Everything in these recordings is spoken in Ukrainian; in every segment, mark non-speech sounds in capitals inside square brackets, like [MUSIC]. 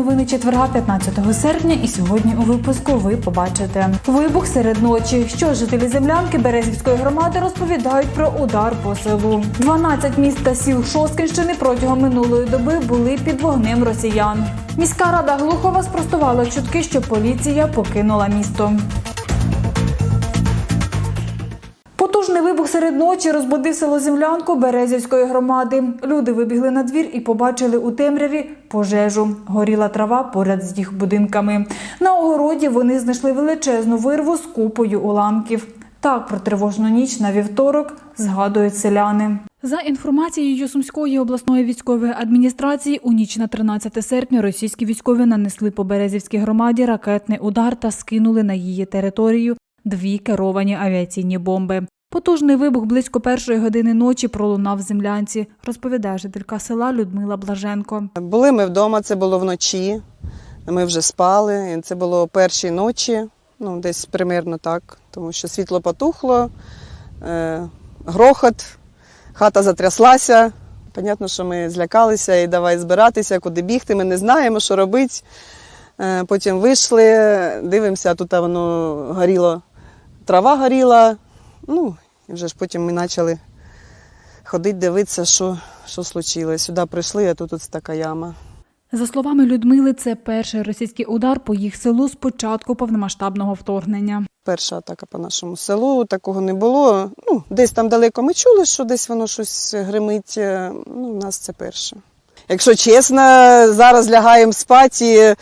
новини четверга 15 серпня. І сьогодні у випуску ви побачите вибух серед ночі. Що жителі землянки Березівської громади розповідають про удар по селу. 12 міст та сіл Шоскінщини протягом минулої доби були під вогнем росіян. Міська рада Глухова спростувала чутки, що поліція покинула місто. Потужний вибух серед ночі розбудив село Землянку Березівської громади. Люди вибігли на двір і побачили у темряві пожежу. Горіла трава поряд з їх будинками. На огороді вони знайшли величезну вирву з купою уламків. Так про тривожну ніч на вівторок згадують селяни. За інформацією Сумської обласної військової адміністрації, у ніч на 13 серпня російські військові нанесли по Березівській громаді ракетний удар та скинули на її територію дві керовані авіаційні бомби. Потужний вибух близько першої години ночі пролунав в землянці, розповідає жителька села Людмила Блаженко. Були ми вдома, це було вночі. Ми вже спали. Це було перші ночі, ну десь примерно так, тому що світло потухло, е, грохот, хата затряслася. Понятно, що ми злякалися і давай збиратися, куди бігти. Ми не знаємо, що робити. Е, потім вийшли, дивимося, тут воно горіло, трава горіла. Ну, і вже ж потім ми почали ходити, дивитися, що, що случилось. Сюди прийшли, а тут ось така яма. За словами Людмили, це перший російський удар по їх селу з початку повномасштабного вторгнення. Перша атака по нашому селу, такого не було. Ну, десь там далеко ми чули, що десь воно щось гримить. е, Ну, у нас це перше. Якщо чесно, зараз лягаємо спати, і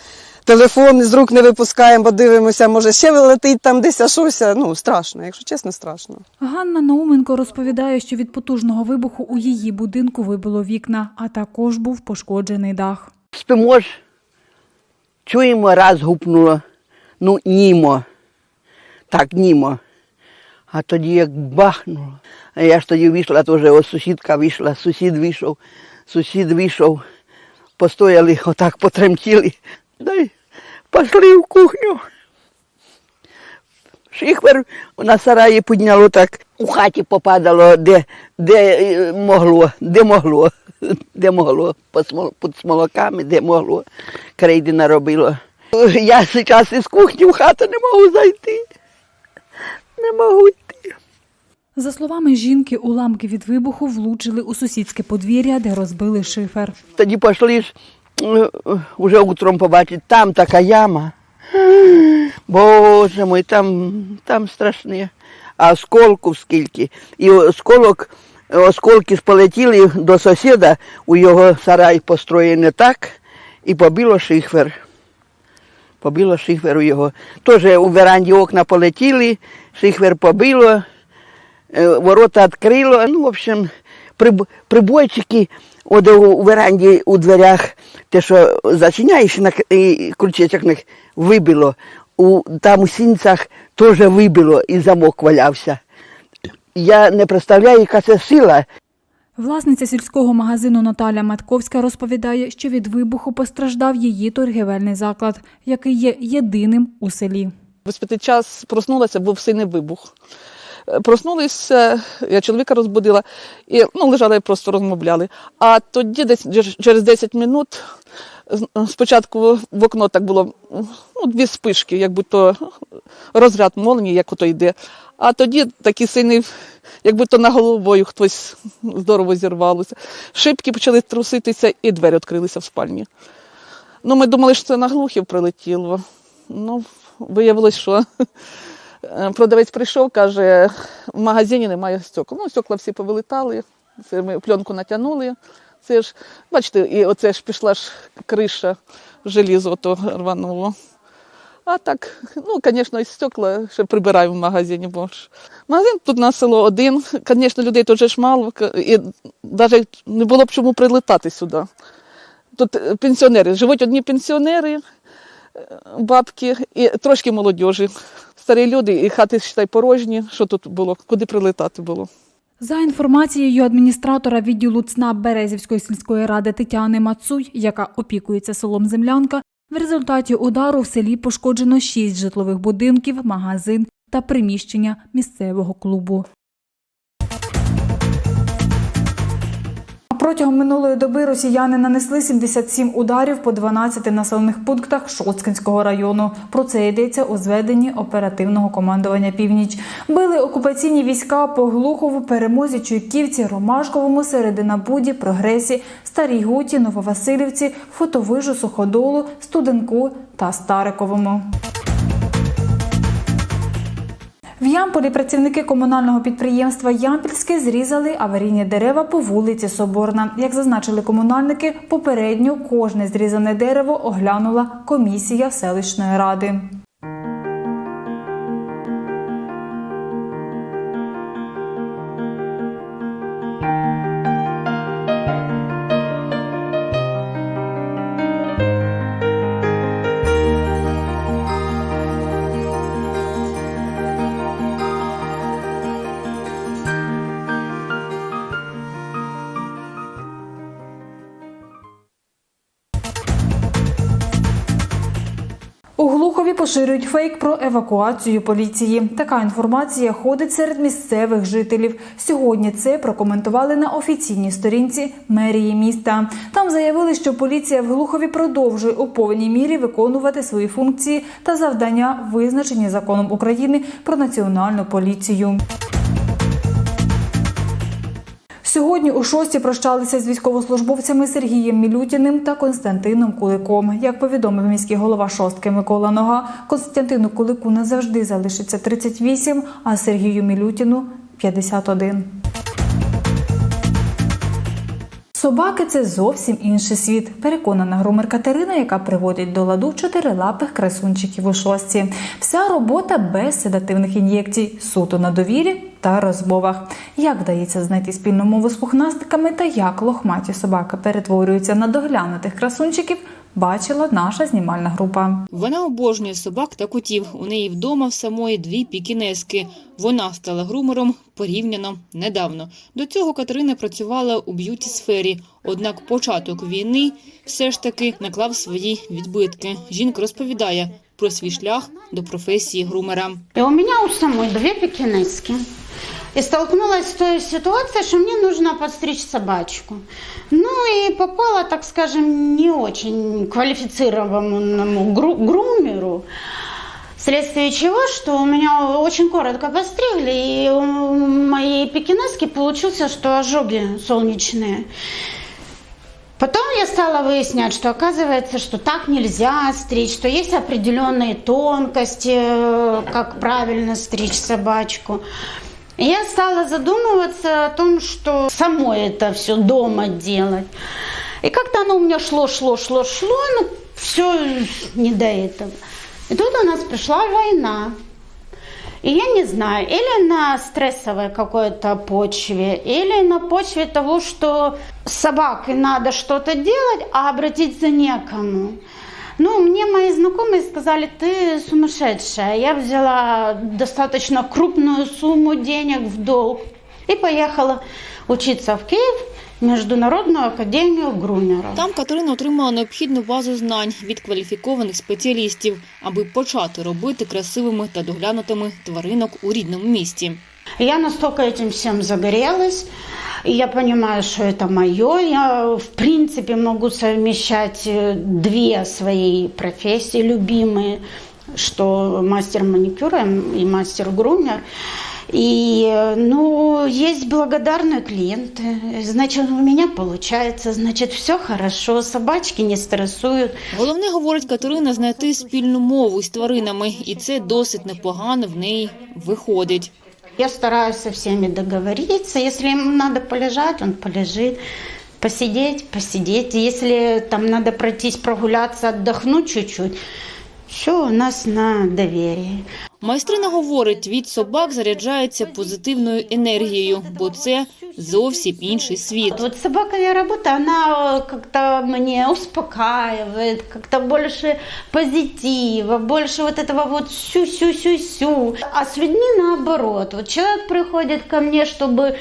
телефон з рук не випускаємо, бо дивимося, може ще летить там десь а щось. Ну, страшно, якщо чесно, страшно. Ганна Науменко розповідає, що від потужного вибуху у її будинку вибило вікна, а також був пошкоджений дах. Спимо ж, чуємо, раз гупнуло. Ну, німо. Так, німо. А тоді як бахнуло. А я ж тоді вийшла, теж ось сусідка вийшла, сусід вийшов, сусід вийшов, постояли, отак потремтіли. Дай пішли в кухню. Шихвер на сараї підняло так, у хаті попадало, де, де е, могло, де могло, [LAUGHS] де могло, під, смолоками, де могло, крейди наробило. Я зараз із кухні в хату не можу зайти. Не можу йти. За словами жінки, уламки від вибуху влучили у сусідське подвір'я, де розбили шифер. Тоді пішли ж вже утром побачити, там така яма. Боже мой, там, там страшне. А осколків скільки. І осколок, осколки ж полетіли до сусіда, у його сарай построєний так, і побило шихвер. Побило шихвер у його. Теж у веранді окна полетіли, шихвер побило, е, ворота відкрило. Ну, в общем, приб- прибойчики от у, у веранді у дверях, те, що зачиняєш, на, і крючечок на- вибило. У, там у сінцях теж вибило і замок валявся. Я не представляю, яка це сила. Власниця сільського магазину Наталя Матковська розповідає, що від вибуху постраждав її торгівельний заклад, який є єдиним у селі. В час проснулася, був сильний вибух. Проснулися, я чоловіка розбудила, і ну, лежали і просто розмовляли. А тоді, десь через 10 минут, спочатку в окно так було ну, дві спишки, як будто розряд молнії, як ото йде. А тоді такий сильний, як будто на головою хтось здорово зірвалося. Шибки почали труситися, і двері відкрилися в спальні. Ну, ми думали, що це на глухів прилетіло. Ну, виявилось, що продавець прийшов, каже, в магазині немає стекол. Ну, стекла всі повилітали, це ми пленку натягнули. Це ж, бачите, і оце ж пішла ж криша, желізо то рвануло. А так, ну, звісно, стекла ще прибираю в магазині, бо ж. Магазин тут на село один. Звісно, людей тут ж мало, і навіть не було б чому прилетати сюди. Тут е, пенсіонери, живуть одні пенсіонери, е, бабки і трошки молодіжі. Старі люди, і хати считай, порожні. Що тут було? Куди прилетати було? За інформацією адміністратора відділу ЦНАП Березівської сільської ради Тетяни Мацуй, яка опікується селом Землянка, в результаті удару в селі пошкоджено шість житлових будинків, магазин та приміщення місцевого клубу. Протягом минулої доби росіяни нанесли 77 ударів по 12 населених пунктах Шоцкинського району. Про це йдеться у зведенні оперативного командування Північ. Били окупаційні війська по Глухову, Перемозі, Чуйківці, Ромашковому, Серединабуді, Прогресі, Старій Гуті, Нововасилівці, Фотовижу, Суходолу, Студенку та Стариковому. Ямполі працівники комунального підприємства Ямпільське зрізали аварійні дерева по вулиці Соборна. Як зазначили комунальники, попередньо кожне зрізане дерево оглянула комісія селищної ради. Поширюють фейк про евакуацію поліції. Така інформація ходить серед місцевих жителів. Сьогодні це прокоментували на офіційній сторінці мерії міста. Там заявили, що поліція в Глухові продовжує у повній мірі виконувати свої функції та завдання, визначені законом України про національну поліцію. Сьогодні у шості прощалися з військовослужбовцями Сергієм Мілютіним та Константином Куликом. Як повідомив міський голова шостки Микола Нога, Константину Кулику назавжди залишиться 38, а Сергію Мілютіну 51. Собаки це зовсім інший світ. Переконана грумер Катерина, яка приводить до ладу чотирилапих красунчиків у шості. Вся робота без седативних ін'єкцій, суто на довірі та розмовах. Як вдається знайти спільну мову з пухнастиками та як лохматі собаки перетворюються на доглянутих красунчиків, бачила наша знімальна група. Вона обожнює собак та котів. У неї вдома в самої дві пікінески. Вона стала грумером порівняно недавно. До цього Катерина працювала у б'юті сфері. Однак початок війни все ж таки наклав свої відбитки. Жінка розповідає про свій шлях до професії грумера. У меня у самой две пекинески. И столкнулась с той ситуацией, что мне нужно подстричь собачку. Ну и попала, так скажем, не очень квалифицированному гру- грумеру. Вследствие чего, что у меня очень коротко постригли, и у моей пекинески получился, что ожоги солнечные. Потом я стала выяснять, что оказывается, что так нельзя стричь, что есть определенные тонкости, э, как правильно стричь собачку. И я стала задумываться о том, что самой это все дома делать. И как-то оно у меня шло, шло, шло, шло, ну все не до этого. И тут у нас пришла война. И я не знаю, или на стрессовой какой-то почве, или на почве того, что с собакой надо что-то делать, а обратиться некому. Ну, мне мои знакомые сказали, ты сумасшедшая. Я взяла достаточно крупную сумму денег в долг и поехала учиться в Киев в Международную академию грумеров. Там Катерина отримала необхідну базу знань від кваліфікованих спеціалістів, аби почати робити красивими та доглянутими тваринок у рідному місті. Я настолько этим всем загорелась, и я понимаю, что это мое. Я, в принципе, могу совмещать э, две свои профессии любимые, что мастер маникюра и мастер грумер. И, э, ну, есть благодарные клиенты, значит, у меня получается, значит, все хорошо, собачки не стрессуют. Головне, говорить Катерина, знайти спільну мову з тваринами, і це досить непогано в неї виходить. Я стараюсь со всеми договориться. Если ему надо полежать, он полежит. Посидеть, посидеть. Если там надо пройтись, прогуляться, отдохнуть чуть-чуть, все у нас на доверии. Майстрина говорить, від собак заряджається позитивною енергією, бо це зовсім інший світ. Вот собаковая работа, она э, как-то мне успокаивает, как-то больше позитива, больше вот этого вот сю-сю-сю-сю. А с людьми наоборот. Вот человек приходит ко мне, чтобы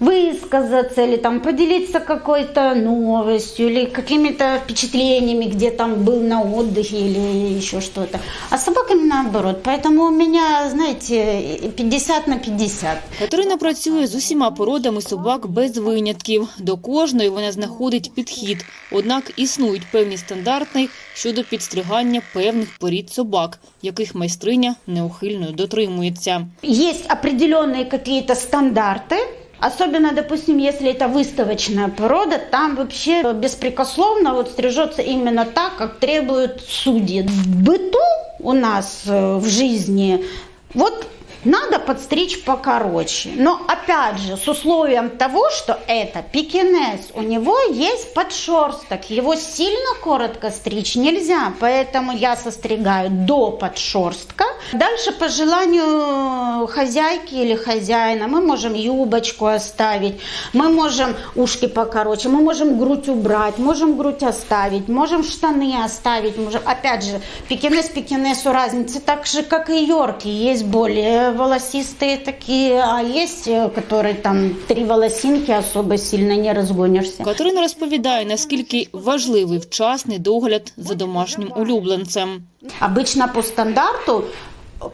высказаться или там поделиться какой-то новостью или какими-то впечатлениями, где там был на отдыхе или еще что-то. А с собаками наоборот. Поэтому у меня, знаете, 50 на 50. Катерина працює з усіма породами собак без винятків. До кожної вона знаходить підхід. Однак існують певні стандарти щодо підстригання певних порід собак, яких майстриня неухильно дотримується. Есть определенные какие-то стандарты, Особенно, допустим, если это выставочная порода, там вообще беспрекословно вот стрижется именно так, как требуют судьи. В быту у нас э, в жизни вот надо подстричь покороче. Но опять же, с условием того, что это пекинес, у него есть подшерсток, его сильно коротко стричь нельзя, поэтому я состригаю до подшерстка. Дальше по желанию хозяйки или хозяина мы можем юбочку оставить, мы можем ушки покороче, мы можем грудь убрать, можем грудь оставить, можем штаны оставить, можем... опять же, пекинес пекинесу разница так же, как и йорки, есть более волосистые такие, а есть, э, которые там три волосинки особо сильно не разгонишься. Катерина розповідає, наскільки важливий вчасний догляд за домашнім улюбленцем. Обычно по стандарту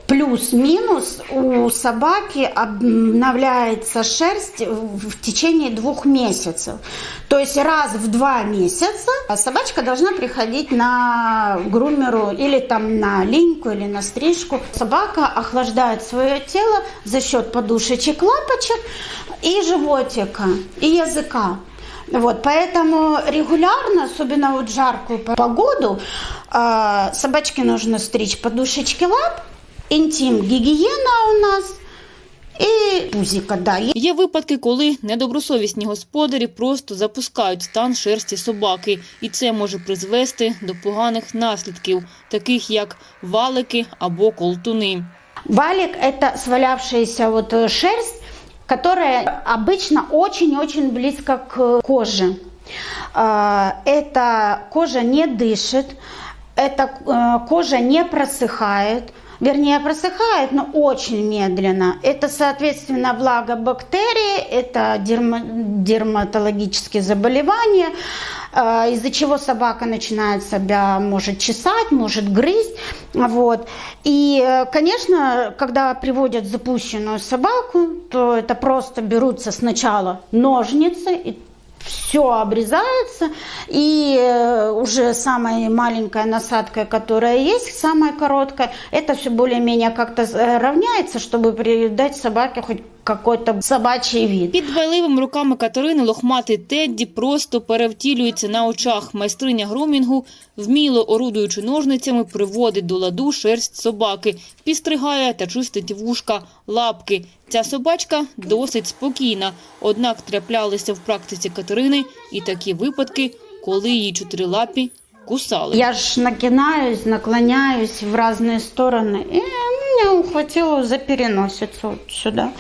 плюс-минус у собаки обновляется шерсть в течение двух месяцев. То есть раз в два месяца собачка должна приходить на грумеру или там на линьку или на стрижку. Собака охлаждает свое тело за счет подушечек, лапочек и животика, и языка. Вот, поэтому регулярно, особенно вот жаркую погоду, э, собачке нужно стричь подушечки лап, интим гигиена у нас и пузика, да. Є випадки, коли недобросовісні господарі просто запускають стан шерсті собаки, і це може призвести до поганих наслідків, таких як валики або колтуни. Валик – это свалявшаяся вот э, шерсть, которая обычно очень-очень близко к коже. А, Эта кожа не дышит, эта э, кожа не просыхает, Вернее просыхает, но очень медленно. Это, соответственно, влагобактерии, это дерма- дерматологические заболевания, э, из-за чего собака начинает себя, может чесать, может грызть. Вот. И, э, конечно, когда приводят запущенную собаку, то это просто берутся сначала ножницы и все обрезается, и э, уже самая маленькая насадка, которая есть, самая короткая, это все более-менее как-то э, равняется, чтобы придать собаке хоть какой-то собачий вид. Під дбайливими руками Катерини лохматий Тедді просто перевтілюється на очах. Майстриня грумінгу, вміло орудуючи ножницями, приводить до ладу шерсть собаки, підстригає та чистить вушка, лапки. Ця собачка досить спокійна, однак траплялися в практиці Катерини і такі випадки, коли її чотирилапі кусали. Я ж накинаюсь, наклоняюсь в разные стороны, и меня ухватило за переносицу вот сюда.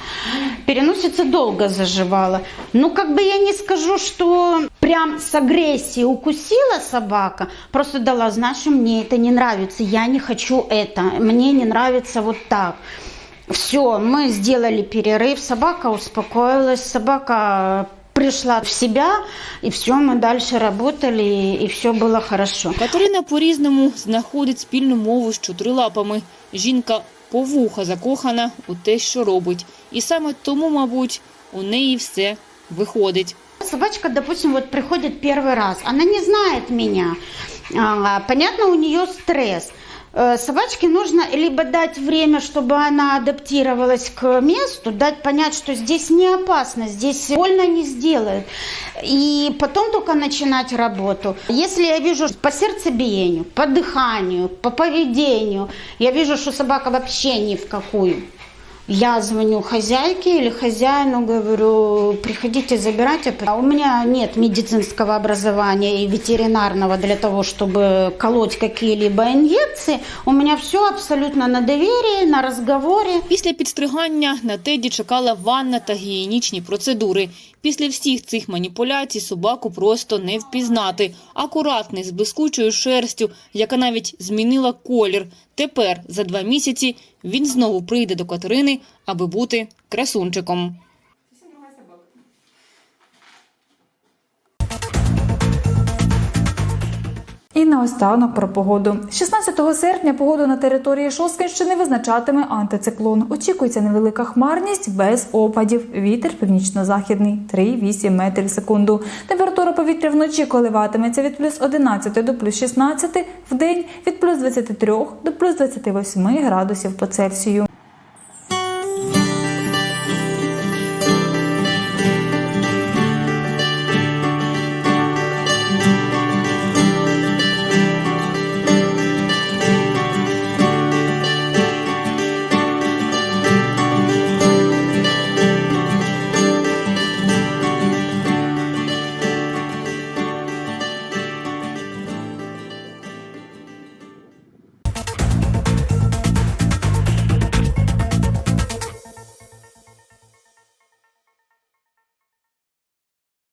Переносица долго заживала. Ну, как бы я не скажу, что прям с агрессией укусила собака, просто дала знать, что мне это не нравится, я не хочу это, мне не нравится вот так. Все, мы сделали перерыв, собака успокоилась, собака пришла в себя, и все, мы дальше работали, и все было хорошо. Катерина по-різному знаходить спільну мову з чотирилапами. Жінка по вуха закохана у те, що робить. І саме тому, мабуть, у неї все виходить. Собачка, допустим, вот приходит первый раз, она не знает меня, понятно, у нее стресс. Э, Собачке нужно либо дать время, чтобы она адаптировалась к месту, дать понять, что здесь не опасно, здесь больно не сделают, и потом только начинать работу. Если я вижу по сердцебиению, по дыханию, по поведению, я вижу, что собака вообще ни в какую, я звоню хозяйке или хозяину, говорю, приходите забирать. А у меня нет медицинского образования и ветеринарного для того, чтобы колоть какие-либо инъекции. У меня все абсолютно на доверии, на разговоре. Після підстригання на Теді чекала ванна та гігієнічні процедури. Після всіх цих маніпуляцій собаку просто не впізнати. Акуратний, з блискучою шерстю, яка навіть змінила колір. Тепер, за два місяці, він знову прийде до Катерини, аби бути красунчиком. Наостанок про погоду. З 16 серпня погоду на території Шосткинщини визначатиме антициклон. Очікується невелика хмарність без опадів. Вітер північно-західний 3,8 метрів в секунду. Температура повітря вночі коливатиметься від плюс 11 до плюс 16, в день від плюс 23 до плюс 28 градусів по Цельсію.